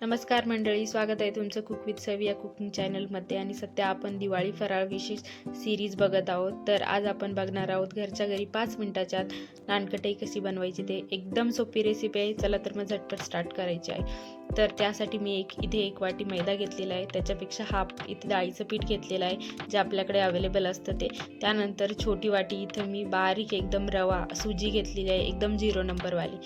नमस्कार मंडळी स्वागत आहे तुमचं कुक विथ सवी या कुकिंग चॅनलमध्ये. आणि सध्या आपण दिवाळी फराळ विशेष सिरीज बघत आहोत. तर आज आपण बघणार आहोत घरच्या घरी पाच मिनिटाच्या आत नानकटाई कशी बनवायची ते. एकदम सोपी रेसिपी आहे. चला तर मग झटपट स्टार्ट करायची आहे. तर त्यासाठी मी एक इथे एक वाटी मैदा घेतलेला आहे. त्याच्यापेक्षा हाफ इथे डाळीचं पीठ घेतलेलं आहे जे आपल्याकडे अवेलेबल असतं ते. त्यानंतर छोटी वाटी इथं मी बारीक एकदम रवा सुजी घेतलेली आहे. एकदम झिरो नंबरवाली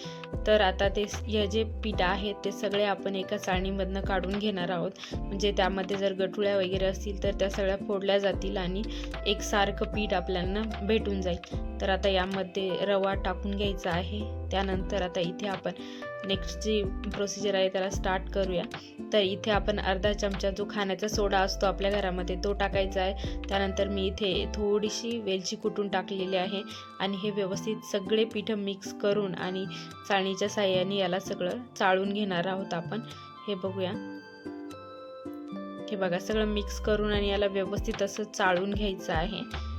तर आता ते हे जे पीठ आहे ते सगळे आपण एका चाळणीमधनं काढून घेणार आहोत. म्हणजे त्यामध्ये जर गठुळ्या वगैरे असतील तर त्या सगळ्या फोडल्या जातील आणि एक सारखं पीठ आपल्याला भेटून जाईल. तर आता यामध्ये रवा टाकून घ्यायचा आहे. त्यानंतर आता इथे आपण नेक्स्ट जी प्रोसिजर आहे त्याला स्टार्ट करूया. तर इथे आपण अर्धा चमचा जो खाण्याचा सोडा असतो आपल्या घरामध्ये तो टाकायचा आहे. त्यानंतर मी इथे थोडीशी वेलची कुटून टाकलेली आहे आणि हे व्यवस्थित सगळे पिठं मिक्स करून आणि चाळणीच्या साह्याने याला सगळं चाळून घेणार आहोत आपण. हे बघूया. हे बघा सगळं मिक्स करून आणि याला व्यवस्थित असं चाळून घ्यायचं आहे.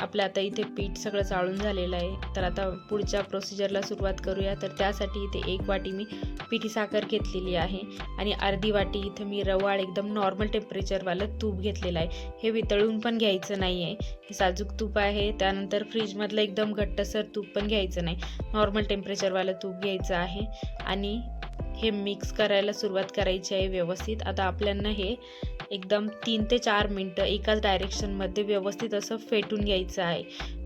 आपलं आता इथे पीठ सगळं चाळून झालेलं आहे. तर आता पुढच्या प्रोसिजरला सुरुवात करूया. तर त्यासाठी इथे एक वाटी मी पिठी साखर घेतलेली आहे. आणि अर्धी वाटी इथं मी रवाळ एकदम नॉर्मल टेम्परेचरवालं तूप घेतलेलं आहे. हे वितळून पण घ्यायचं नाही आहे हे साजूक तूप आहे. त्यानंतर फ्रीजमधलं एकदम घट्टसर तूप पण घ्यायचं नाही. नॉर्मल टेम्परेचरवालं तूप घ्यायचं आहे. आणि हे मिक्स करायला सुरुवात करायची आहे व्यवस्थित. आता आपल्याला हे एकदम तीन ते चार मिनटं एकाच डायरेक्शनमध्ये व्यवस्थित असं फेटून घ्यायचं आहे.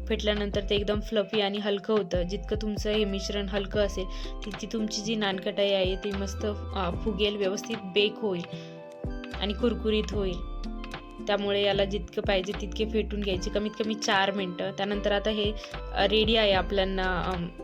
फेटल्यानंतर ते एकदम फ्लफी आणि हलकं होतं. जितकं तुमचं हे मिश्रण हलकं असेल तितकी तुमची जी नानकटाई आहे ती मस्त फुगेल व्यवस्थित बेक होईल आणि कुरकुरीत होईल. त्यामुळे याला जितकं पाहिजे तितके फेटून घ्यायचे. कमीत कमी चार मिनटं. त्यानंतर आता हे रेडी आहे आपल्याला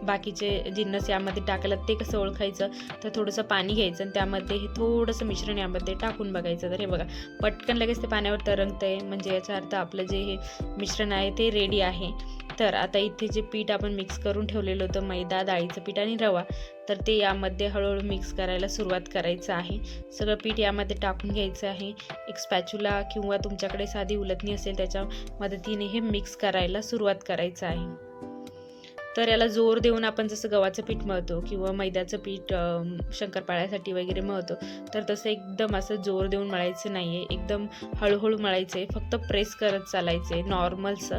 बाकीचे जिन्नस यामध्ये टाकायला ते कसं ओळखायचं? तर थोडंसं पाणी घ्यायचं आणि त्यामध्ये हे थोडंसं मिश्रण यामध्ये टाकून बघायचं. तर हे बघा पटकन लगेच ते पाण्यावर तरंगतं आहे म्हणजे याचा अर्थ आपलं जे हे मिश्रण आहे ते रेडी आहे. तर आता इथे जे पीठ आपण मिक्स करून ठेवलेलं होतं मैदा डाळीचं पीठ आणि रवा तर ते यामध्ये हळूहळू मिक्स करायला सुरुवात करायचं आहे. सगळं पीठ यामध्ये टाकून घ्यायचं आहे. एक स्पॅच्युला किंवा तुमच्याकडे साधी उलटणी असेल त्याच्या मदतीने हे मिक्स करायला सुरुवात करायचं आहे. तर याला जोर देऊन आपण जसं गव्हाचं पीठ मळतो किंवा मैद्याचं पीठ शंकरपाळ्यासाठी वगैरे मळतो तर तसं एकदम असं जोर देऊन मळायचं नाही आहे एकदम हळूहळू मळायचं आहे फक्त प्रेस करत चालायचं आहे नॉर्मलचं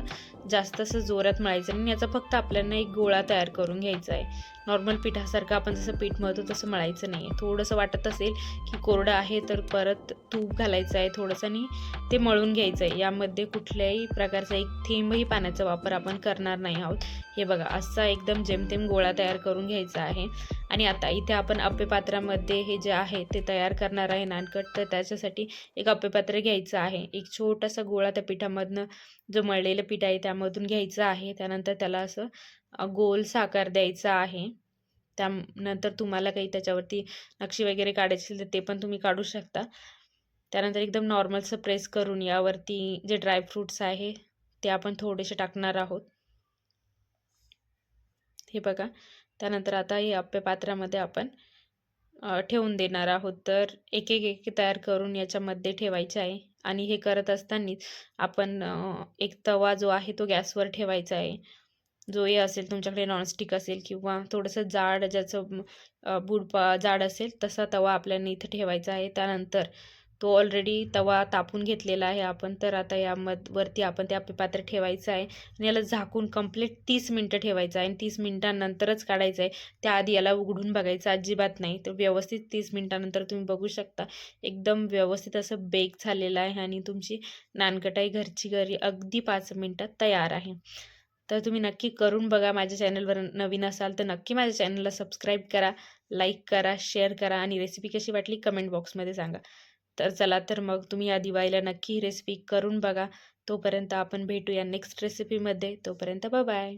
जास्त असं जोरात मळायचं आणि याचा फक्त आपल्याला एक गोळा तयार करून घ्यायचा आहे. नॉर्मल पिठासारखं आपण जसं पीठ मळतो तसं मळायचं नाही आहे थोडंसं वाटत असेल की कोरडं आहे तर परत तूप घालायचं आहे थोडंसं आणि ते मळून घ्यायचं आहे. यामध्ये कुठल्याही प्रकारचा एक थेंबही पाण्याचा वापर आपण करणार नाही आहोत. हे बघा असा एकदम जेमतेम गोळा तयार करून घ्यायचा आहे. आणि आता इथे आपण अप्पे पात्रामध्ये हे जे आहे ते तयार करणार आहे नानकट. तर त्याच्यासाठी एक अप्पे पात्र घ्यायचं आहे. एक छोटासा गोळा त्या पिठामधनं जो मळलेलं पीठ आहे त्यामधून घ्यायचं आहे. त्यानंतर त्याला असं गोल साकार द्यायचा आहे. त्यानंतर तुम्हाला काही त्याच्यावरती नक्षी वगैरे काढायची असेल तर ते पण तुम्ही काढू शकता. त्यानंतर एकदम नॉर्मलचं प्रेस करून यावरती जे ड्रायफ्रूट्स आहे ते आपण थोडेसे टाकणार आहोत. हे बघा. त्यानंतर आता हे अप्पे पात्रामध्ये आपण ठेवून देणार आहोत. तर एक एक एक तयार करून याच्यामध्ये ठेवायचे आहे. आणि हे करत असतानाच आपण एक तवा जो आहे तो गॅसवर ठेवायचा आहे. जो हे असेल तुमच्याकडे नॉनस्टिक असेल किंवा थोडंसं जाड ज्याचं बुडपा जाड असेल तसा तवा आपल्याला इथं ठेवायचा आहे. त्यानंतर तो ऑलरेडी तवा तापून घेतलेला आहे आपण. तर आता यामध वरती आपण ते आपले पात्र ठेवायचं आहे. आणि याला झाकून कंप्लीट तीस मिनटं ठेवायचं आहे. आणि तीस मिनटानंतरच काढायचं आहे. त्याआधी याला उघडून बघायचं अजिबात नाही. तर व्यवस्थित तीस मिनटानंतर तुम्ही बघू शकता. एकदम व्यवस्थित असं बेक झालेलं आहे. आणि तुमची नानकटाई घरची घरी अगदी पाच मिनटात तयार आहे. तर तुम्ही नक्की करून बघा माझ्या चॅनलवर नवीन असाल तर नक्की माझ्या चॅनलला सबस्क्राईब करा लाईक करा शेअर करा आणि रेसिपी कशी वाटली कमेंट बॉक्समध्ये सांगा. तर चला तर मग तुम्ही या दिवाळीला नक्की ही रेसिपी करून बघा. तोपर्यंत आपण भेटूया नेक्स्ट रेसिपीमध्ये तोपर्यंत बाय